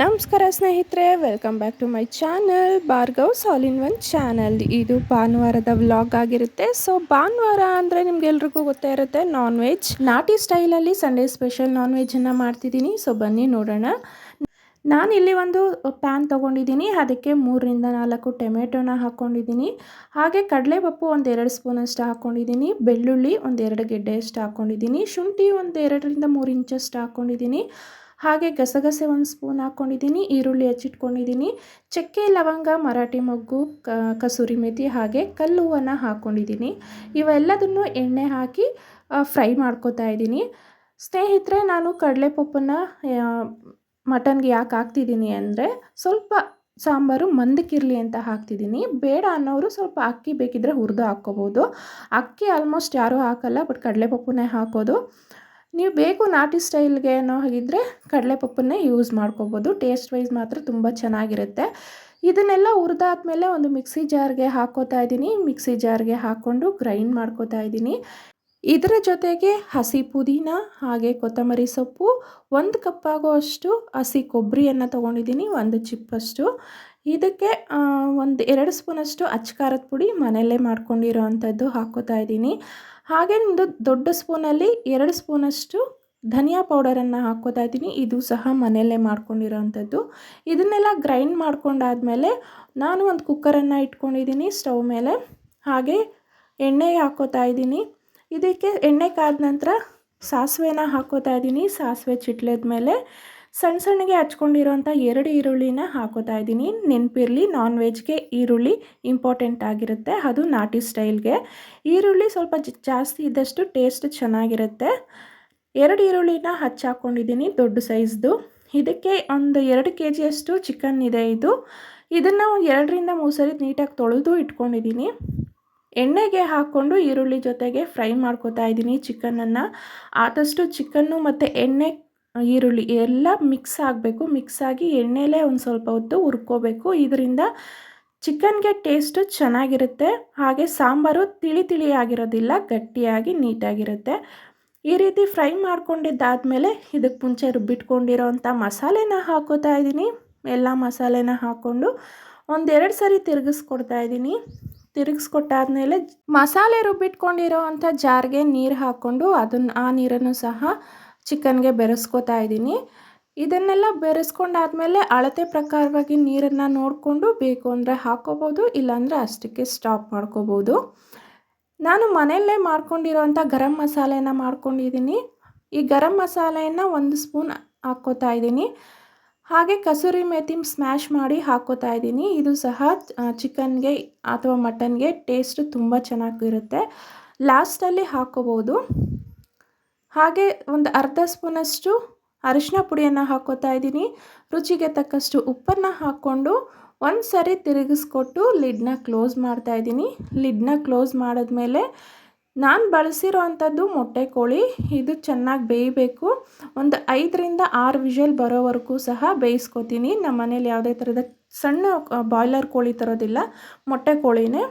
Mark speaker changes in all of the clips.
Speaker 1: ನಮಸ್ಕಾರ ಸ್ನೇಹಿತರೆ welcome back to my channel Bhargav ಸಾಲ್ ಇನ್ ಒನ್ ಚಾನಲ್ ಇದು ಭಾನುವಾರದ ವ್ಲಾಗ್ ಆಗಿರುತ್ತೆ. ಸೊ ಭಾನುವಾರ ಅಂದರೆ ನಿಮ್ಗೆಲ್ರಿಗೂ ಗೊತ್ತೇ ಇರುತ್ತೆ ನಾನ್ ವೆಜ್ ನಾಟಿ ಸ್ಟೈಲಲ್ಲಿ ಸಂಡೇ ಸ್ಪೆಷಲ್ ನಾನ್ ವೆಜ್ಜನ್ನು ಮಾಡ್ತಿದ್ದೀನಿ. ಸೊ ಬನ್ನಿ ನೋಡೋಣ. ನಾನು ಇಲ್ಲಿ ಒಂದು ಪ್ಯಾನ್ ತೊಗೊಂಡಿದ್ದೀನಿ. ಅದಕ್ಕೆ ಮೂರರಿಂದ ನಾಲ್ಕು ಟೊಮೆಟೊನ ಹಾಕ್ಕೊಂಡಿದ್ದೀನಿ ಹಾಗೆ ಕಡಲೆಪಪ್ಪು ಒಂದು ಎರಡು ಸ್ಪೂನಷ್ಟು ಹಾಕ್ಕೊಂಡಿದ್ದೀನಿ ಬೆಳ್ಳುಳ್ಳಿ ಒಂದೆರಡು ಗೆಡ್ಡೆಯಷ್ಟು ಹಾಕ್ಕೊಂಡಿದ್ದೀನಿ ಶುಂಠಿ ಒಂದು ಎರಡರಿಂದ ಮೂರು ಇಂಚಷ್ಟು ಹಾಕ್ಕೊಂಡಿದ್ದೀನಿ ಹಾಗೆ ಗಸಗಸೆ ಒಂದು ಸ್ಪೂನ್ ಹಾಕ್ಕೊಂಡಿದ್ದೀನಿ, ಈರುಳ್ಳಿ ಹಚ್ಚಿಟ್ಕೊಂಡಿದ್ದೀನಿ, ಚಕ್ಕೆ, ಲವಂಗ, ಮರಾಠಿ ಮೊಗ್ಗು ಕಸೂರಿ ಮೇಥಿ ಹಾಗೆ ಕಲ್ಲು ಹೂವನ್ನು ಹಾಕ್ಕೊಂಡಿದ್ದೀನಿ. ಇವೆಲ್ಲದನ್ನು ಎಣ್ಣೆ ಹಾಕಿ ಫ್ರೈ ಮಾಡ್ಕೋತಾ ಇದ್ದೀನಿ. ಸ್ನೇಹಿತರೆ, ನಾನು ಕಡಲೆಪಪ್ಪನ್ನು ಮಟನ್ಗೆ ಯಾಕೆ ಹಾಕ್ತಿದ್ದೀನಿ ಅಂದರೆ ಸ್ವಲ್ಪ ಸಾಂಬಾರು ಮಂದಕ್ಕಿರಲಿ ಅಂತ ಹಾಕ್ತಿದ್ದೀನಿ. ಬೇಡ ಅನ್ನೋರು ಸ್ವಲ್ಪ ಅಕ್ಕಿ ಬೇಕಿದ್ದರೆ ಹುರಿದು ಹಾಕ್ಕೋಬೋದು. ಅಕ್ಕಿ ಆಲ್ಮೋಸ್ಟ್ ಯಾರೂ ಹಾಕಲ್ಲ ಬಟ್ ಕಡಲೆಪಪ್ಪನೇ ಹಾಕೋದು. ನೀವು ಬೇಕು ನಾಟಿ ಸ್ಟೈಲ್ಗೆ ಅನ್ನೋ ಹಾಗಿದ್ರೆ ಕಡಲೆಪಪ್ಪನ್ನೇ ಯೂಸ್ ಮಾಡ್ಕೋಬೋದು. ಟೇಸ್ಟ್ ವೈಸ್ ಮಾತ್ರ ತುಂಬ ಚೆನ್ನಾಗಿರುತ್ತೆ. ಇದನ್ನೆಲ್ಲ ಹುರಿದಾದ್ಮೇಲೆ ಒಂದು ಮಿಕ್ಸಿ ಜಾರ್ಗೆ ಹಾಕೋತಾ ಇದ್ದೀನಿ. ಮಿಕ್ಸಿ ಜಾರ್ಗೆ ಹಾಕ್ಕೊಂಡು ಗ್ರೈಂಡ್ ಮಾಡ್ಕೋತಾ ಇದ್ದೀನಿ. ಇದರ ಜೊತೆಗೆ ಹಸಿ ಪುದೀನ ಹಾಗೆ ಕೊತ್ತಂಬರಿ ಸೊಪ್ಪು, ಒಂದು ಕಪ್ಪಾಗೋ ಅಷ್ಟು ಹಸಿ ಕೊಬ್ಬರಿಯನ್ನು ತೊಗೊಂಡಿದ್ದೀನಿ, ಒಂದು ಚಿಪ್ಪಷ್ಟು. ಇದಕ್ಕೆ ಒಂದು ಎರಡು ಸ್ಪೂನಷ್ಟು ಅಚ್ಚಕಾರದ ಪುಡಿ ಮನೆಯಲ್ಲೇ ಮಾಡ್ಕೊಂಡಿರೋ ಅಂಥದ್ದು ಹಾಕ್ಕೋತಾ ಇದ್ದೀನಿ. ಹಾಗೆ ಒಂದು ದೊಡ್ಡ ಸ್ಪೂನಲ್ಲಿ ಎರಡು ಸ್ಪೂನಷ್ಟು ಧನಿಯಾ ಪೌಡರನ್ನು ಹಾಕೋತಾ ಇದ್ದೀನಿ. ಇದು ಸಹ ಮನೆಯಲ್ಲೇ ಮಾಡ್ಕೊಂಡಿರೋವಂಥದ್ದು ಇದನ್ನೆಲ್ಲ ಗ್ರೈಂಡ್ ಮಾಡ್ಕೊಂಡಾದಮೇಲೆ ನಾನು ಒಂದು ಕುಕ್ಕರನ್ನು ಇಟ್ಕೊಂಡಿದ್ದೀನಿ ಸ್ಟವ್ ಮೇಲೆ. ಹಾಗೆ ಎಣ್ಣೆ ಹಾಕೋತಾ ಇದ್ದೀನಿ. ಇದಕ್ಕೆ ಎಣ್ಣೆ ಕಾದ ನಂತರ ಸಾಸಿವೆನ ಹಾಕೋತಾ ಇದ್ದೀನಿ. ಸಾಸಿವೆ ಚಿಟ್ಲದ ಮೇಲೆ ಸಣ್ಣ ಸಣ್ಣಗೆ ಹಚ್ಕೊಂಡಿರೋಂಥ ಎರಡು ಈರುಳ್ಳಿನ ಹಾಕೋತಾ ಇದ್ದೀನಿ. ನೆನಪಿರಲಿ ನಾನ್ ವೆಜ್ಗೆ ಈರುಳ್ಳಿ ಇಂಪಾರ್ಟೆಂಟ್ ಆಗಿರುತ್ತೆ. ಅದು ನಾಟಿ ಸ್ಟೈಲ್ಗೆ ಈರುಳ್ಳಿ ಸ್ವಲ್ಪ ಜಾಸ್ತಿ ಇದ್ದಷ್ಟು ಟೇಸ್ಟ್ ಚೆನ್ನಾಗಿರುತ್ತೆ. ಎರಡು ಈರುಳ್ಳಿನ ಹಚ್ಚಾಕೊಂಡಿದ್ದೀನಿ ದೊಡ್ಡ ಸೈಜ್ದು ಇದಕ್ಕೆ ಒಂದು ಎರಡು ಕೆ ಜಿಯಷ್ಟು ಚಿಕನ್ ಇದೆ ಇದು. ಇದನ್ನು ಎರಡರಿಂದ ಮೂರು ಸರಿ ನೀಟಾಗಿ ತೊಳೆದು ಇಟ್ಕೊಂಡಿದ್ದೀನಿ. ಎಣ್ಣೆಗೆ ಹಾಕ್ಕೊಂಡು ಈರುಳ್ಳಿ ಜೊತೆಗೆ ಫ್ರೈ ಮಾಡ್ಕೋತಾ ಇದ್ದೀನಿ ಚಿಕನನ್ನು ಆದಷ್ಟು ಚಿಕನ್ನು ಮತ್ತು ಎಣ್ಣೆ ಈರುಳ್ಳಿ ಎಲ್ಲ ಮಿಕ್ಸ್ ಆಗಬೇಕು. ಮಿಕ್ಸ್ ಆಗಿ ಎಣ್ಣೆಲೇ ಒಂದು ಸ್ವಲ್ಪ ಹೊತ್ತು ಹುರ್ಕೋಬೇಕು. ಇದರಿಂದ ಚಿಕನ್ಗೆ ಟೇಸ್ಟು ಚೆನ್ನಾಗಿರುತ್ತೆ. ಹಾಗೆ ಸಾಂಬಾರು ತಿಳಿ ತಿಳಿಯಾಗಿರೋದಿಲ್ಲ, ಗಟ್ಟಿಯಾಗಿ ನೀಟಾಗಿರುತ್ತೆ. ಈ ರೀತಿ ಫ್ರೈ ಮಾಡ್ಕೊಂಡಿದ್ದಾದಮೇಲೆ ಇದಕ್ಕೆ ಮುಂಚೆ ರುಬ್ಬಿಟ್ಕೊಂಡಿರೋ ಅಂಥ ಮಸಾಲೆನ ಹಾಕೋತಾ ಇದ್ದೀನಿ. ಎಲ್ಲ ಮಸಾಲೆನ ಹಾಕ್ಕೊಂಡು ಒಂದೆರಡು ಸರಿ ತಿರುಗಿಸ್ಕೊಡ್ತಾ ಇದ್ದೀನಿ. ತಿರುಗಿಸ್ಕೊಟ್ಟಾದ್ಮೇಲೆ ಮಸಾಲೆ ರುಬ್ಬಿಟ್ಕೊಂಡಿರೋ ಅಂಥ ಜಾರ್ಗೆ ನೀರು ಹಾಕ್ಕೊಂಡು ಅದನ್ನು ಆ ನೀರನ್ನು ಸಹ ಚಿಕನ್ಗೆ ಬೆರೆಸ್ಕೋತಾ ಇದ್ದೀನಿ. ಇದನ್ನೆಲ್ಲ ಬೆರೆಸ್ಕೊಂಡಾದಮೇಲೆ ಅಳತೆ ಪ್ರಕಾರವಾಗಿ ನೀರನ್ನು ನೋಡಿಕೊಂಡು ಬೇಕು ಅಂದರೆ ಹಾಕ್ಕೋಬೋದು ಇಲ್ಲಾಂದರೆ ಅಷ್ಟಕ್ಕೆ ಸ್ಟಾಪ್ ಮಾಡ್ಕೋಬೋದು. ನಾನು ಮನೆಯಲ್ಲೇ ಮಾಡ್ಕೊಂಡಿರೋಂಥ ಗರಂ ಮಸಾಲೆನ ಮಾಡ್ಕೊಂಡಿದ್ದೀನಿ. ಈ ಗರಂ ಮಸಾಲೆಯನ್ನು ಒಂದು ಸ್ಪೂನ್ ಹಾಕ್ಕೋತಾ ಇದ್ದೀನಿ. ಹಾಗೆ ಕಸೂರಿ ಮೇಥಿ ಸ್ಮ್ಯಾಶ್ ಮಾಡಿ ಹಾಕ್ಕೋತಾ ಇದ್ದೀನಿ. ಇದು ಸಹ ಚಿಕನ್ಗೆ ಅಥವಾ ಮಟನ್ಗೆ ಟೇಸ್ಟ್ ತುಂಬ ಚೆನ್ನಾಗಿರುತ್ತೆ. ಲಾಸ್ಟಲ್ಲಿ ಹಾಕ್ಕೋಬೋದು ಹಾಗೆ ಒಂದು ಅರ್ಧ ಸ್ಪೂನಷ್ಟು ಅರಿಶಿನ ಪುಡಿಯನ್ನು ಹಾಕೋತಾ ಇದ್ದೀನಿ. ರುಚಿಗೆ ತಕ್ಕಷ್ಟು ಉಪ್ಪನ್ನು ಹಾಕ್ಕೊಂಡು ಒಂದು ಸರಿ ತಿರುಗಿಸ್ಕೊಟ್ಟು ಲಿಡ್ನ ಕ್ಲೋಸ್ ಮಾಡ್ತಾ ಇದ್ದೀನಿ. ಲಿಡ್ನ ಕ್ಲೋಸ್ ಮಾಡಿದ್ಮೇಲೆ ನಾನು ಬಳಸಿರೋ ಅಂಥದ್ದು ಮೊಟ್ಟೆ ಕೋಳಿ, ಇದು ಚೆನ್ನಾಗಿ ಬೇಯಬೇಕು. ಒಂದು ಐದರಿಂದ ಆರು ವಿಷಲ್ ಬರೋವರೆಗೂ ಸಹ ಬೇಯಿಸ್ಕೊತೀನಿ. ನಮ್ಮ ಮನೇಲಿ ಯಾವುದೇ ಥರದ ಸಣ್ಣ ಬಾಯ್ಲರ್ ಕೋಳಿ ತರೋದಿಲ್ಲ, ಮೊಟ್ಟೆ ಕೋಳಿನೇ.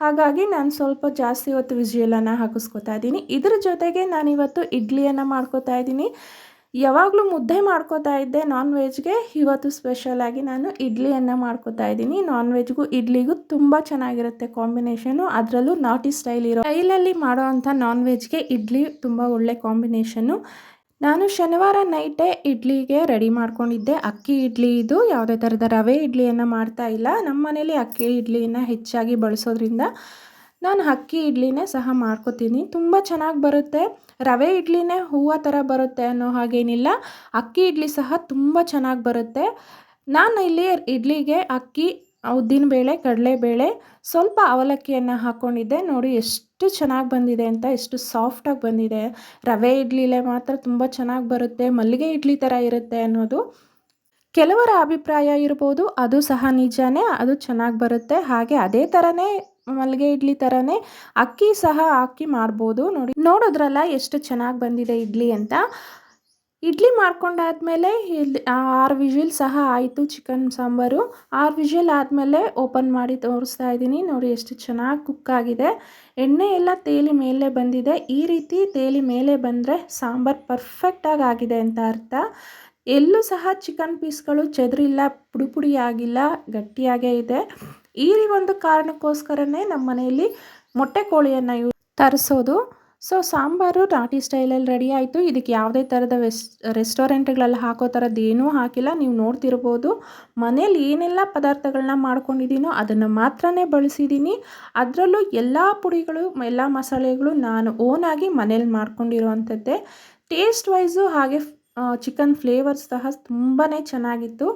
Speaker 1: ಹಾಗಾಗಿ ನಾನು ಸ್ವಲ್ಪ ಜಾಸ್ತಿ ಹೊತ್ತು ವಿಜಿಯಲನ್ನು ಹಾಕಿಸ್ಕೊತಾ ಇದ್ದೀನಿ. ಇದ್ರ ಜೊತೆಗೆ ನಾನಿವತ್ತು ಇಡ್ಲಿಯನ್ನು ಮಾಡ್ಕೋತಾ ಇದ್ದೀನಿ. ಯಾವಾಗಲೂ ಮುದ್ದೆ ಮಾಡ್ಕೋತಾ ಇದ್ದೆ ನಾನ್ ವೆಜ್ಗೆ ಇವತ್ತು ಸ್ಪೆಷಲಾಗಿ ನಾನು ಇಡ್ಲಿಯನ್ನು ಮಾಡ್ಕೋತಾ ಇದ್ದೀನಿ. ನಾನ್ ವೆಜ್ಗೂ ಇಡ್ಲಿಗೂ ತುಂಬ ಚೆನ್ನಾಗಿರುತ್ತೆ ಕಾಂಬಿನೇಷನು ಅದರಲ್ಲೂ ನಾಟಿ ಸ್ಟೈಲ್ ಇರೋ ಸ್ಟೈಲಲ್ಲಿ ಮಾಡೋ ಅಂಥ ನಾನ್ ವೆಜ್ಗೆ ಇಡ್ಲಿ ತುಂಬ ಒಳ್ಳೆ ಕಾಂಬಿನೇಷನ್ನು ನಾನು ಶನಿವಾರ ನೈಟೇ ಇಡ್ಲಿಗೆ ರೆಡಿ ಮಾಡ್ಕೊಂಡಿದ್ದೆ. ಅಕ್ಕಿ ಇಡ್ಲಿ ಇದು, ಯಾವುದೇ ಥರದ ರವೆ ಇಡ್ಲಿಯನ್ನು ಮಾಡ್ತಾ ಇಲ್ಲ. ನಮ್ಮ ಮನೇಲಿ ಅಕ್ಕಿ ಇಡ್ಲಿನ ಹೆಚ್ಚಾಗಿ ಬಳಸೋದ್ರಿಂದ ನಾನು ಅಕ್ಕಿ ಇಡ್ಲಿನೇ ಸಹ ಮಾಡ್ಕೋತೀನಿ. ತುಂಬ ಚೆನ್ನಾಗಿ ಬರುತ್ತೆ. ರವೆ ಇಡ್ಲಿನೇ ಹೂವು ಥರ ಬರುತ್ತೆ ಅನ್ನೋ ಹಾಗೇನಿಲ್ಲ. ಅಕ್ಕಿ ಇಡ್ಲಿ ಸಹ ತುಂಬ ಚೆನ್ನಾಗಿ ಬರುತ್ತೆ. ನಾನು ಇಲ್ಲಿ ಇಡ್ಲಿಗೆ ಅಕ್ಕಿ ಉದ್ದಿನಬೇಳೆ ಕಡಲೆಬೇಳೆ ಸ್ವಲ್ಪ ಅವಲಕ್ಕಿಯನ್ನು ಹಾಕ್ಕೊಂಡಿದ್ದೆ ನೋಡಿ ಎಷ್ಟು ಚೆನ್ನಾಗಿ ಬಂದಿದೆ ಅಂತ, ಎಷ್ಟು ಸಾಫ್ಟಾಗಿ ಬಂದಿದೆ. ರವೆ ಇಡ್ಲಿಲೇ ಮಾತ್ರ ತುಂಬ ಚೆನ್ನಾಗಿ ಬರುತ್ತೆ. ಮಲ್ಲಿಗೆ ಇಡ್ಲಿ ಥರ ಇರುತ್ತೆ ಅನ್ನೋದು. ಕೆಲವರ ಅಭಿಪ್ರಾಯ ಇರ್ಬೋದು, ಅದು ಸಹ ನಿಜಾನೇ, ಅದು ಚೆನ್ನಾಗಿ ಬರುತ್ತೆ. ಹಾಗೆ ಅದೇ ಥರನೇ ಮಲ್ಲಿಗೆ ಇಡ್ಲಿ ಥರನೇ ಅಕ್ಕಿ ಸಹ ಹಾಕಿ ಮಾಡ್ಬೋದು. ನೋಡಿ, ನೋಡೋದ್ರಲ್ಲ ಎಷ್ಟು ಚೆನ್ನಾಗಿ ಬಂದಿದೆ ಇಡ್ಲಿ ಅಂತ. ಇಡ್ಲಿ ಮಾಡ್ಕೊಂಡಾದ್ಮೇಲೆ ಇಲ್ಲಿ ಆರು ವಿಜುವಲ್ ಸಹ ಆಯಿತು ಚಿಕನ್ ಸಾಂಬಾರು. ಆರು ವಿಜುವಲ್ ಆದಮೇಲೆ ಓಪನ್ ಮಾಡಿ ತೋರಿಸ್ತಾ ಇದ್ದೀನಿ. ನೋಡಿ ಎಷ್ಟು ಚೆನ್ನಾಗಿ ಕುಕ್ ಆಗಿದೆ. ಎಣ್ಣೆ ಎಲ್ಲ ತೇಲಿ ಮೇಲೆ ಬಂದಿದೆ. ಈ ರೀತಿ ತೇಲಿ ಮೇಲೆ ಬಂದರೆ ಸಾಂಬಾರು ಪರ್ಫೆಕ್ಟಾಗಿ ಆಗಿದೆ ಅಂತ ಅರ್ಥ. ಎಲ್ಲೂ ಸಹ ಚಿಕನ್ ಪೀಸ್ಗಳು ಚದರಿಲ್ಲ ಪುಡಿ ಪುಡಿ ಆಗಿಲ್ಲ, ಗಟ್ಟಿಯಾಗೇ ಇದೆ. ಈ ಒಂದು ಕಾರಣಕ್ಕೋಸ್ಕರನೇ ನಮ್ಮ ಮನೆಯಲ್ಲಿ ಮೊಟ್ಟೆ ಕೋಳಿಯನ್ನು ತರಿಸೋದು. ಸೊ ಸಾಂಬಾರು ನಾಟಿ ಸ್ಟೈಲಲ್ಲಿ ರೆಡಿ ಆಯಿತು. ಇದಕ್ಕೆ ಯಾವುದೇ ಥರದ ವೆಸ್, ರೆಸ್ಟೋರೆಂಟ್ಗಳಲ್ಲಿ ಹಾಕೋ ಥರದ್ದು ಏನೂ ಹಾಕಿಲ್ಲ. ನೀವು ನೋಡ್ತಿರ್ಬೋದು ಮನೇಲಿ ಏನೆಲ್ಲ ಪದಾರ್ಥಗಳನ್ನ ಮಾಡ್ಕೊಂಡಿದ್ದೀನೋ ಅದನ್ನು ಮಾತ್ರನೇ ಬಳಸಿದ್ದೀನಿ. ಅದರಲ್ಲೂ ಎಲ್ಲ ಪುಡಿಗಳು, ಎಲ್ಲ ಮಸಾಲೆಗಳು ನಾನು ಓನಾಗಿ ಮನೇಲಿ ಮಾಡ್ಕೊಂಡಿರೋವಂಥದ್ದೇ ಟೇಸ್ಟ್ ವೈಸು ಹಾಗೆ ಚಿಕನ್ ಫ್ಲೇವರ್ಸ್ ಸಹ ತುಂಬಾ ಚೆನ್ನಾಗಿತ್ತು.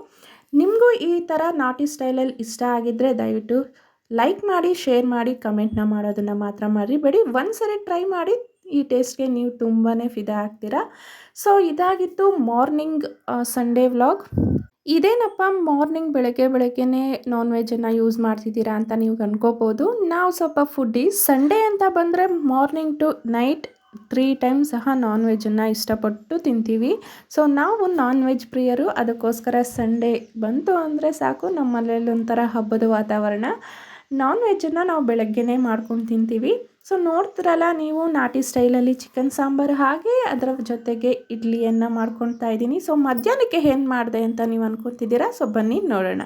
Speaker 1: ನಿಮಗೂ ಈ ಥರ ನಾಟಿ ಸ್ಟೈಲಲ್ಲಿ ಇಷ್ಟ ಆಗಿದ್ದರೆ ದಯವಿಟ್ಟು ಲೈಕ್ ಮಾಡಿ ಶೇರ್ ಮಾಡಿ ಕಮೆಂಟ್ನ ಮಾಡೋದನ್ನು ಮಾತ್ರ ಮರಿಬೇಡಿ. ಒಂದು ಸರಿ ಟ್ರೈ ಮಾಡಿ, ಈ ಟೇಸ್ಟ್ಗೆ ನೀವು ತುಂಬಾ ಫಿದಾ ಆಗ್ತೀರಾ. ಸೊ ಇದಾಗಿತ್ತು ಮಾರ್ನಿಂಗ್ ಸಂಡೇ ವ್ಲಾಗ್ ಇದೇನಪ್ಪ ಮಾರ್ನಿಂಗ್ ಬೆಳಗ್ಗೆ ಬೆಳಗ್ಗೆನೇ ನಾನ್ ವೆಜ್ಜನ್ನು ಯೂಸ್ ಮಾಡ್ತಿದ್ದೀರಾ ಅಂತ ನೀವು ಅನ್ಕೋಬೋದು. ನಾವು ಸ್ವಲ್ಪ ಫುಡ್ಡಿ ಸಂಡೇ ಅಂತ ಬಂದರೆ morning to night three time ಸಹ ನಾನ್ ವೆಜ್ಜನ್ನು ಇಷ್ಟಪಟ್ಟು ತಿಂತೀವಿ. ಸೊ ನಾವು ನಾನ್ ವೆಜ್ ಪ್ರಿಯರು, ಅದಕ್ಕೋಸ್ಕರ ಸಂಡೇ ಬಂತು ಅಂದರೆ ಸಾಕು. ನಮ್ಮ ಮನೇಲಿ ಒಂಥರ ಹಬ್ಬದ ವಾತಾವರಣ. ನಾನ್ ವೆಜ್ಜನ್ನು ನಾವು ಬೆಳಗ್ಗೆನೇ ಮಾಡ್ಕೊಂಡು ತಿಂತೀವಿ. ಸೊ ನೋಡ್ತಿರಲ್ಲ ನೀವು ನಾಟಿ ಸ್ಟೈಲಲ್ಲಿ ಚಿಕನ್ ಸಾಂಬಾರು ಹಾಗೆ ಅದರ ಜೊತೆಗೆ ಇಡ್ಲಿಯನ್ನು ಮಾಡ್ಕೊಳ್ತಾ ಇದ್ದೀನಿ. ಸೊ ಮಧ್ಯಾಹ್ನಕ್ಕೆ ಏನು ಮಾಡಿದೆ ಅಂತ ನೀವು ಅನ್ಕೊತಿದ್ದೀರಾ? ಸೊ ಬನ್ನಿ ನೋಡೋಣ.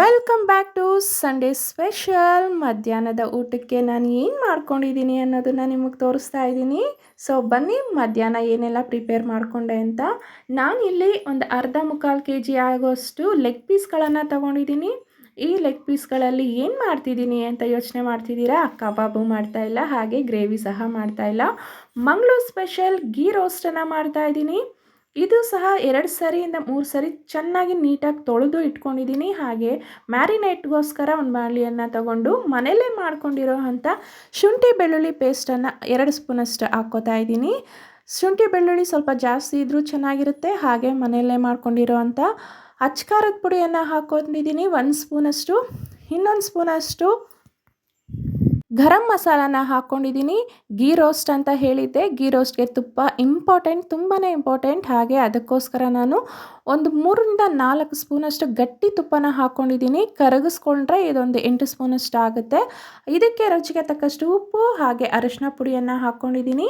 Speaker 1: Welcome back to Sunday special ಮಧ್ಯಾಹ್ನದ ಊಟಕ್ಕೆ ನಾನು ಏನು ಮಾಡ್ಕೊಂಡಿದ್ದೀನಿ ಅನ್ನೋದನ್ನು ನಿಮಗೆ ತೋರಿಸ್ತಾ ಇದ್ದೀನಿ. ಸೊ ಬನ್ನಿ ಮಧ್ಯಾಹ್ನ ಏನೆಲ್ಲ ಪ್ರಿಪೇರ್ ಮಾಡಿಕೊಂಡೆ ಅಂತ. ನಾನು ಇಲ್ಲಿ ಒಂದು ಅರ್ಧ ಮುಕ್ಕಾಲು ಕೆ ಜಿ ಆಗೋಷ್ಟು ಲೆಗ್ ಪೀಸ್ಗಳನ್ನು ತೊಗೊಂಡಿದ್ದೀನಿ. ಈ ಲೆಗ್ ಪೀಸ್ಗಳಲ್ಲಿ ಏನು ಮಾಡ್ತಿದ್ದೀನಿ ಅಂತ ಯೋಚನೆ ಮಾಡ್ತಿದ್ದೀರಾ? ಕಬಾಬು ಮಾಡ್ತಾ ಇಲ್ಲ, ಹಾಗೆ ಗ್ರೇವಿ ಸಹ ಮಾಡ್ತಾ ಇಲ್ಲ. ಮಂಗಳೂರು ಸ್ಪೆಷಲ್ ಗೀ ರೋಸ್ಟನ್ನು ಮಾಡ್ತಾ ಇದ್ದೀನಿ. ಇದು ಸಹ ಎರಡು ಸರಿಯಿಂದ ಮೂರು ಸರಿ ಚೆನ್ನಾಗಿ ನೀಟಾಗಿ ತೊಳೆದು ಇಟ್ಕೊಂಡಿದ್ದೀನಿ. ಹಾಗೆ ಮ್ಯಾರಿನೇಟ್ಗೋಸ್ಕರ ಒಂದು ಬಾಣಲಿಯನ್ನು ತಗೊಂಡು ಮನೆಯಲ್ಲೇ ಮಾಡ್ಕೊಂಡಿರೋ ಅಂಥ ಶುಂಠಿ ಬೆಳ್ಳುಳ್ಳಿ ಪೇಸ್ಟನ್ನು ಎರಡು ಸ್ಪೂನಷ್ಟು ಹಾಕ್ಕೋತಾ ಇದ್ದೀನಿ. ಶುಂಠಿ ಬೆಳ್ಳುಳ್ಳಿ ಸ್ವಲ್ಪ ಜಾಸ್ತಿ ಇದ್ದರೂ ಚೆನ್ನಾಗಿರುತ್ತೆ. ಹಾಗೆ ಮನೆಯಲ್ಲೇ ಮಾಡ್ಕೊಂಡಿರೋ ಅಂಥ ಅಚ್ಕಾರದ ಪುಡಿಯನ್ನು ಹಾಕೊಂಡಿದ್ದೀನಿ ಒಂದು ಸ್ಪೂನಷ್ಟು ಇನ್ನೊಂದು ಸ್ಪೂನಷ್ಟು ಗರಂ ಮಸಾಲಾನ ಹಾಕ್ಕೊಂಡಿದ್ದೀನಿ ಗೀ ರೋಸ್ಟ್ ಅಂತ ಹೇಳಿದ್ದೆ. ಗೀ ರೋಸ್ಟ್ಗೆ ತುಪ್ಪ ಇಂಪಾರ್ಟೆಂಟ್ ತುಂಬಾ ಇಂಪಾರ್ಟೆಂಟ್. ಹಾಗೆ ಅದಕ್ಕೋಸ್ಕರ ನಾನು ಒಂದು ಮೂರರಿಂದ ನಾಲ್ಕು ಸ್ಪೂನಷ್ಟು ಗಟ್ಟಿ ತುಪ್ಪನ ಹಾಕ್ಕೊಂಡಿದ್ದೀನಿ ಕರಗಿಸ್ಕೊಂಡ್ರೆ ಇದೊಂದು ಎಂಟು ಸ್ಪೂನಷ್ಟು ಆಗುತ್ತೆ. ಇದಕ್ಕೆ ರುಚಿಗೆ ತಕ್ಕಷ್ಟು ಉಪ್ಪು, ಹಾಗೆ ಅರಿಶಿನ ಪುಡಿಯನ್ನು ಹಾಕ್ಕೊಂಡಿದ್ದೀನಿ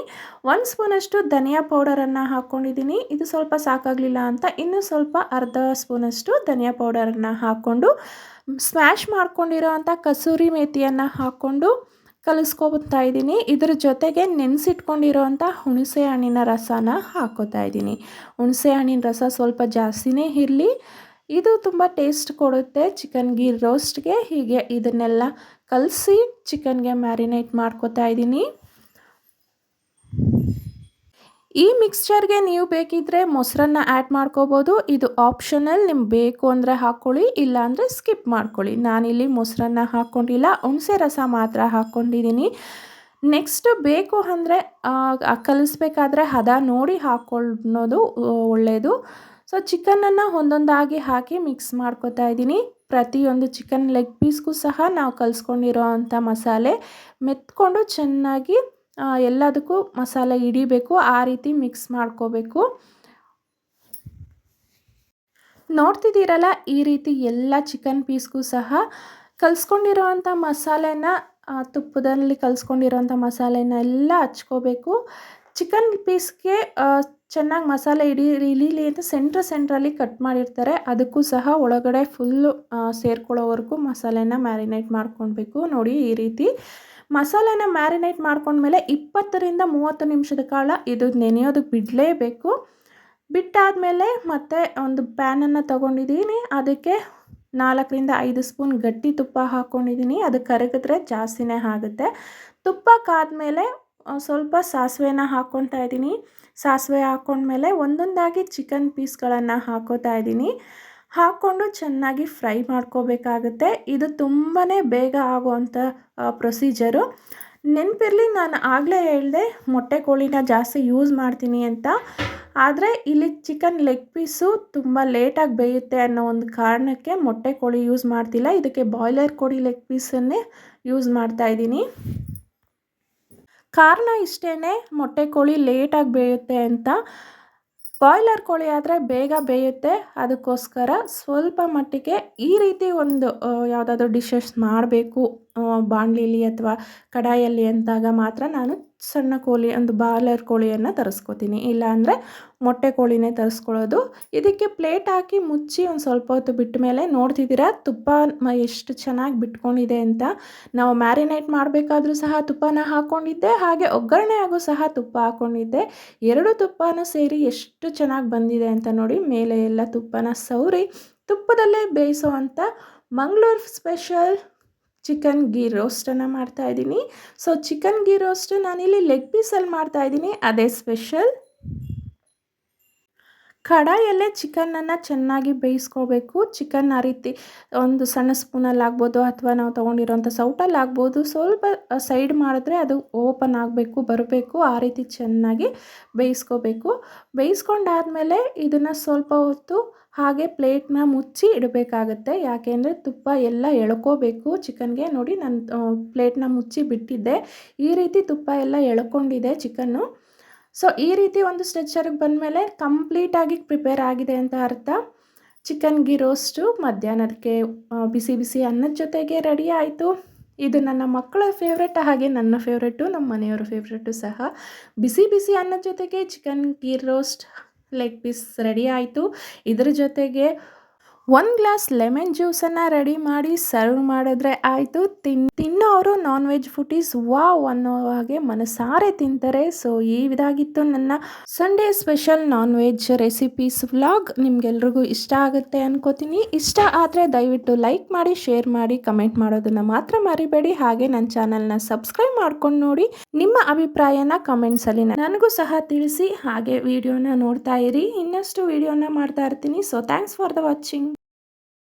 Speaker 1: ಒಂದು ಸ್ಪೂನಷ್ಟು ಧನಿಯಾ ಪೌಡರನ್ನು ಹಾಕ್ಕೊಂಡಿದ್ದೀನಿ ಇದು ಸ್ವಲ್ಪ ಸಾಕಾಗಲಿಲ್ಲ ಅಂತ ಇನ್ನೂ ಸ್ವಲ್ಪ ಅರ್ಧ ಸ್ಪೂನಷ್ಟು ಧನಿಯಾ ಪೌಡರನ್ನು ಹಾಕ್ಕೊಂಡು, ಸ್ಮ್ಯಾಶ್ ಮಾಡ್ಕೊಂಡಿರೋ ಅಂಥ ಕಸೂರಿ ಮೇತಿಯನ್ನು ಹಾಕ್ಕೊಂಡು ಕಲಿಸ್ಕೊಬತ್ತಾ ಇದ್ದೀನಿ. ಇದ್ರ ಜೊತೆಗೆ ನೆನೆಸಿಟ್ಕೊಂಡಿರೋವಂಥ ಹುಣಸೆ ಹಣ್ಣಿನ ರಸನ ಹಾಕೋತಾ ಇದ್ದೀನಿ. ಹುಣಸೆ ಹಣ್ಣಿನ ರಸ ಸ್ವಲ್ಪ ಜಾಸ್ತಿನೇ ಇರಲಿ. ಇದು ತುಂಬ ಟೇಸ್ಟ್ ಕೊಡುತ್ತೆ ಚಿಕನ್ ಗೀ ರೋಸ್ಟ್ಗೆ. ಹೀಗೆ ಇದನ್ನೆಲ್ಲ ಕಲಸಿ ಚಿಕನ್ಗೆ ಮ್ಯಾರಿನೇಟ್ ಮಾಡ್ಕೋತಾ ಇದ್ದೀನಿ. ಈ ಮಿಕ್ಸ್ಚರ್ಗೆ ನೀವು ಬೇಕಿದ್ದರೆ ಮೊಸರನ್ನ ಆ್ಯಡ್ ಮಾಡ್ಕೋಬೋದು. ಇದು ಆಪ್ಷನಲ್, ನಿಮ್ಗೆ ಬೇಕು ಅಂದರೆ ಹಾಕ್ಕೊಳ್ಳಿ ಇಲ್ಲಾಂದರೆ ಸ್ಕಿಪ್ ಮಾಡ್ಕೊಳ್ಳಿ. ನಾನಿಲ್ಲಿ ಮೊಸರನ್ನ ಹಾಕ್ಕೊಂಡಿಲ್ಲ ಹುಣಸೆ ರಸ ಮಾತ್ರ ಹಾಕ್ಕೊಂಡಿದ್ದೀನಿ ನೆಕ್ಸ್ಟ್ ಬೇಕು ಅಂದರೆ ಕಲಿಸ್ಬೇಕಾದ್ರೆ ಹದ ನೋಡಿ ಹಾಕ್ಕೊಳ್ಳೋದು ಒಳ್ಳೆಯದು ಸೊ, ಚಿಕನನ್ನು ಒಂದೊಂದಾಗಿ ಹಾಕಿ ಮಿಕ್ಸ್ ಮಾಡ್ಕೋತಾ ಇದ್ದೀನಿ. ಪ್ರತಿಯೊಂದು ಚಿಕನ್ ಲೆಗ್ ಪೀಸ್ಗೂ ಸಹ ನಾವು ಕಲಿಸ್ಕೊಂಡಿರೋ ಅಂಥ ಮಸಾಲೆ ಮೆತ್ಕೊಂಡು ಚೆನ್ನಾಗಿ ಎಲ್ಲದಕ್ಕೂ ಮಸಾಲೆ ಹಿಡಿಬೇಕು, ಆ ರೀತಿ ಮಿಕ್ಸ್ ಮಾಡ್ಕೋಬೇಕು. ನೋಡ್ತಿದ್ದೀರಲ್ಲ, ಈ ರೀತಿ ಎಲ್ಲ ಚಿಕನ್ ಪೀಸ್ಗೂ ಸಹ ಕಲಿಸ್ಕೊಂಡಿರೋವಂಥ ಮಸಾಲೆನ ತುಪ್ಪದಲ್ಲಿ ಕಲಿಸ್ಕೊಂಡಿರೋವಂಥ ಮಸಾಲೆನ ಎಲ್ಲ ಹಚ್ಕೋಬೇಕು. ಚಿಕನ್ ಪೀಸ್ಗೆ ಚೆನ್ನಾಗಿ ಮಸಾಲೆ ಹಿಡಿ ಇಳೀಲಿ ಅಂತ ಸೆಂಟ್ರ್ ಸೆಂಟ್ರಲ್ಲಿ ಕಟ್ ಮಾಡಿರ್ತಾರೆ. ಅದಕ್ಕೂ ಸಹ ಒಳಗಡೆ ಫುಲ್ಲು ಸೇರ್ಕೊಳ್ಳೋವರೆಗೂ ಮಸಾಲೆನ ಮ್ಯಾರಿನೇಟ್ ಮಾಡ್ಕೊಳ್ಬೇಕು. ನೋಡಿ ಈ ರೀತಿ ಮಸಾಲೆನ ಮ್ಯಾರಿನೇಟ್ ಮಾಡ್ಕೊಂಡ್ಮೇಲೆ ಇಪ್ಪತ್ತರಿಂದ ಮೂವತ್ತು ನಿಮಿಷದ ಕಾಲ ಇದು ನೆನೆಯೋದಕ್ಕೆ ಬಿಡಲೇಬೇಕು. ಬಿಟ್ಟಾದಮೇಲೆ ಮತ್ತೆ ಒಂದು ಪ್ಯಾನನ್ನು ತೊಗೊಂಡಿದ್ದೀನಿ. ಅದಕ್ಕೆ ನಾಲ್ಕರಿಂದ ಐದು ಸ್ಪೂನ್ ಗಟ್ಟಿ ತುಪ್ಪ ಹಾಕ್ಕೊಂಡಿದ್ದೀನಿ ಅದು ಕರಗಿದ್ರೆ ಜಾಸ್ತಿನೇ ಆಗುತ್ತೆ. ತುಪ್ಪ ಕಾದ್ಮೇಲೆ ಸ್ವಲ್ಪ ಸಾಸಿವೆನ ಹಾಕ್ಕೊತಾ ಇದ್ದೀನಿ. ಸಾಸಿವೆ ಹಾಕ್ಕೊಂಡ್ಮೇಲೆ ಒಂದೊಂದಾಗಿ ಚಿಕನ್ ಪೀಸ್ಗಳನ್ನು ಹಾಕೋತಾ ಇದ್ದೀನಿ. ಹಾಕ್ಕೊಂಡು ಚೆನ್ನಾಗಿ ಫ್ರೈ ಮಾಡ್ಕೋಬೇಕಾಗುತ್ತೆ. ಇದು ತುಂಬಾ ಬೇಗ ಆಗುವಂಥ ಪ್ರೊಸೀಜರು. ನೆನಪಿರಲಿ, ನಾನು ಆಗಲೇ ಹೇಳಿದೆ, ಮೊಟ್ಟೆ ಕೋಳಿನ ಜಾಸ್ತಿ ಯೂಸ್ ಮಾಡ್ತೀನಿ ಅಂತ. ಆದರೆ, ಇಲ್ಲಿ ಚಿಕನ್ ಲೆಗ್ ಪೀಸು ತುಂಬ ಲೇಟಾಗಿ ಬೇಯುತ್ತೆ ಅನ್ನೋ ಒಂದು ಕಾರಣಕ್ಕೆ ಮೊಟ್ಟೆ ಕೋಳಿ ಯೂಸ್ ಮಾಡ್ತಿಲ್ಲ. ಇದಕ್ಕೆ ಬಾಯ್ಲರ್ ಕೋಳಿ ಲೆಗ್ ಪೀಸನ್ನೇ ಯೂಸ್ ಮಾಡ್ತಾ ಇದ್ದೀನಿ. ಕಾರಣ ಇಷ್ಟೇ ಮೊಟ್ಟೆ ಕೋಳಿ ಲೇಟಾಗಿ ಬೇಯುತ್ತೆ ಅಂತ. ಬಾಯ್ಲರ್ ಕೋಳಿ ಆದರೆ ಬೇಗ ಬೇಯುತ್ತೆ. ಅದಕ್ಕೋಸ್ಕರ ಸ್ವಲ್ಪ ಮಟ್ಟಿಗೆ ಈ ರೀತಿ ಒಂದು ಯಾವುದಾದ್ರು ಡಿಶಸ್ ಮಾಡಬೇಕು ಬಾಣಲಿಲಿ ಅಥವಾ ಕಡಾಯಲ್ಲಿ ಅಂತಾಗ ಮಾತ್ರ ನಾನು ಸಣ್ಣ ಕೋಳಿ, ಒಂದು ಬಾಯ್ಲರ್ ಕೋಳಿಯನ್ನು ತರಿಸ್ಕೊತೀನಿ. ಇಲ್ಲಾಂದರೆ ಮೊಟ್ಟೆ ಕೋಳಿನೇ ತರಿಸ್ಕೊಳ್ಳೋದು. ಇದಕ್ಕೆ ಪ್ಲೇಟ್ ಹಾಕಿ ಮುಚ್ಚಿ ಒಂದು ಸ್ವಲ್ಪ ಹೊತ್ತು ಬಿಟ್ಟ ಮೇಲೆ ನೋಡ್ತಿದ್ದೀರಾ, ತುಪ್ಪ ಎಷ್ಟು ಚೆನ್ನಾಗಿ ಬಿಟ್ಕೊಂಡಿದೆ ಅಂತ. ನಾವು ಮ್ಯಾರಿನೇಟ್ ಮಾಡಬೇಕಾದ್ರೂ ಸಹ ತುಪ್ಪನ ಹಾಕ್ಕೊಂಡಿದ್ದೆ ಹಾಗೆ ಒಗ್ಗರಣೆ ಆಗೋ ಸಹ ತುಪ್ಪ ಹಾಕ್ಕೊಂಡಿದ್ದೆ ಎರಡು ತುಪ್ಪನೂ ಸೇರಿ ಎಷ್ಟು ಚೆನ್ನಾಗಿ ಬಂದಿದೆ ಅಂತ ನೋಡಿ, ಮೇಲೆ ಎಲ್ಲ ತುಪ್ಪನ ಸೌರಿ ತುಪ್ಪದಲ್ಲೇ ಬೇಯಿಸೋ ಮಂಗಳೂರು ಸ್ಪೆಷಲ್ ಚಿಕನ್ ಗೀ ರೋಸ್ಟನ್ನು ಮಾಡ್ತಾ ಇದ್ದೀನಿ. ಸೊ ಚಿಕನ್ ಗೀ ರೋಸ್ಟ್ ನಾನಿಲ್ಲಿ ಲೆಗ್ ಪೀಸಲ್ಲಿ ಮಾಡ್ತಾ ಇದ್ದೀನಿ. ಅದೇ ಸ್ಪೆಷಲ್ ಕಡಾಯಲ್ಲೇ ಚಿಕನನ್ನು ಚೆನ್ನಾಗಿ ಬೇಯಿಸ್ಕೋಬೇಕು. ಚಿಕನ್ ಆ ರೀತಿ ಒಂದು ಸಣ್ಣ ಸ್ಪೂನಲ್ಲಿ ಆಗ್ಬೋದು ಅಥವಾ ನಾವು ತೊಗೊಂಡಿರೋಂಥ ಸೌಟಲ್ಲಿ ಆಗ್ಬೋದು. ಸ್ವಲ್ಪ ಸೈಡ್ ಮಾಡಿದ್ರೆ ಅದು ಓಪನ್ ಆಗಬೇಕು, ಬರಬೇಕು. ಆ ರೀತಿ ಚೆನ್ನಾಗಿ ಬೇಯಿಸ್ಕೋಬೇಕು. ಬೇಯಿಸ್ಕೊಂಡಾದಮೇಲೆ ಇದನ್ನು ಸ್ವಲ್ಪ ಹೊತ್ತು ಹಾಗೆ ಪ್ಲೇಟ್ನ ಮುಚ್ಚಿ ಇಡಬೇಕಾಗತ್ತೆ. ಯಾಕೆಂದರೆ ತುಪ್ಪ ಎಲ್ಲ ಎಳ್ಕೋಬೇಕು. ಚಿಕನ್ಗೆ ನೋಡಿ ನಾನು ಪ್ಲೇಟ್ನ ಮುಚ್ಚಿ ಬಿಟ್ಟಿದ್ದೆ. ಈ ರೀತಿ ತುಪ್ಪ ಎಲ್ಲ ಎಳ್ಕೊಂಡಿದೆ ಚಿಕನ್ನು. ಸೊ ಈ ರೀತಿ ಒಂದು ಸ್ಟ್ರೆಚರ್ಗೆ ಬಂದಮೇಲೆ ಕಂಪ್ಲೀಟಾಗಿ ಪ್ರಿಪೇರ್ ಆಗಿದೆ ಅಂತ ಅರ್ಥ. ಚಿಕನ್ ಗಿ ರೋಸ್ಟು ಮಧ್ಯಾಹ್ನಕ್ಕೆ ಬಿಸಿ ಬಿಸಿ ಅನ್ನದ ಜೊತೆಗೆ ರೆಡಿ ಆಯಿತು. ಇದು ನನ್ನ ಮಕ್ಕಳ ಫೇವ್ರೆಟ್ ಹಾಗೆ ನನ್ನ ಫೇವ್ರೆಟು ನಮ್ಮ ಮನೆಯವರ ಫೇವ್ರೆಟು ಸಹ. ಬಿಸಿ ಬಿಸಿ ಅನ್ನದ ಜೊತೆಗೆ chicken ghee roast leg piece ready ಆಯಿತು. ಇದರ ಜೊತೆಗೆ ಒಂದು ಗ್ಲಾಸ್ ಲೆಮನ್ ಜ್ಯೂಸನ್ನು ರೆಡಿ ಮಾಡಿ ಸರ್ವ್ ಮಾಡಿದ್ರೆ ಆಯಿತು. ತಿನ್, ತಿನ್ನೋರು ನಾನ್ ವೆಜ್ ಫುಟೀಸ್ ವಾವ್ ಅನ್ನೋ ಹಾಗೆ ಮನಸಾರೆ ತಿಂತಾರೆ. ಸೊ ಈ ಇದಾಗಿತ್ತು ನನ್ನ Sunday special non veg recipes vlog ನಿಮ್ಗೆಲ್ರಿಗೂ ಇಷ್ಟ ಆಗುತ್ತೆ ಅನ್ಕೋತೀನಿ. ಇಷ್ಟ ಆದರೆ ದಯವಿಟ್ಟು ಲೈಕ್ ಮಾಡಿ ಶೇರ್ ಮಾಡಿ ಕಮೆಂಟ್ ಮಾಡೋದನ್ನು ಮಾತ್ರ ಮರಿಬೇಡಿ. ಹಾಗೆ ನನ್ನ ಚಾನಲ್ನ ಸಬ್ಸ್ಕ್ರೈಬ್ ಮಾಡ್ಕೊಂಡು ನೋಡಿ. ನಿಮ್ಮ ಅಭಿಪ್ರಾಯನ ಕಮೆಂಟ್ಸಲ್ಲಿ ನನಗೂ ಸಹ ತಿಳಿಸಿ. ಹಾಗೆ ವಿಡಿಯೋನ ನೋಡ್ತಾ ಇರಿ. ಇನ್ನಷ್ಟು ವಿಡಿಯೋನ ಮಾಡ್ತಾ ಇರ್ತೀನಿ. So thanks for the watching